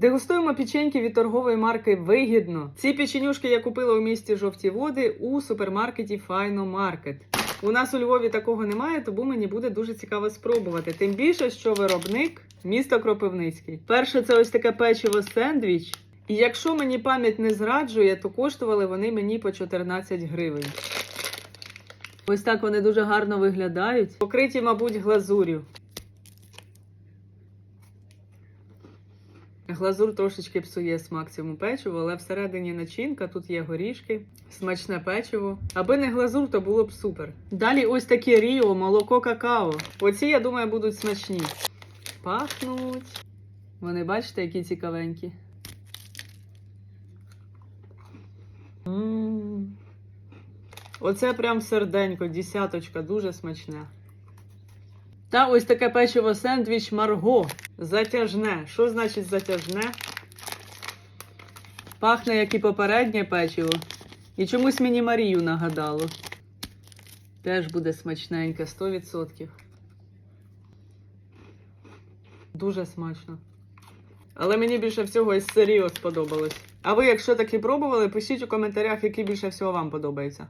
Дегустуємо печеньки від торгової марки Вигідно. Ці печенюшки я купила у місті Жовті Води у супермаркеті Файно Маркет. У нас у Львові такого немає, тому мені буде дуже цікаво спробувати. Тим більше, що виробник місто Кропивницький. Перше, це ось таке печиво сендвіч. І якщо мені пам'ять не зраджує, то коштували вони мені по 14 гривень. Ось так вони дуже гарно виглядають. Покриті, мабуть, глазур'ю. Глазур трошечки псує смак цьому печиву, але всередині начинка, тут є горішки, смачне печиво. Аби не глазур, то було б супер. Далі ось такі ріо, молоко какао. Оці, я думаю, будуть смачні. Пахнуть. Вони бачите, які цікавенькі. М. Оце прям серденько, десяточка, дуже смачне. Та ось таке печиво сендвіч Марго. Затяжне. Що значить затяжне? Пахне, як і попереднє печиво. І чомусь мені Марію нагадало. Теж буде смачненьке, 100%. Дуже смачно. Але мені більше всього із Серіо сподобалось. А ви, якщо таки пробували, пишіть у коментарях, який більше всього вам подобається.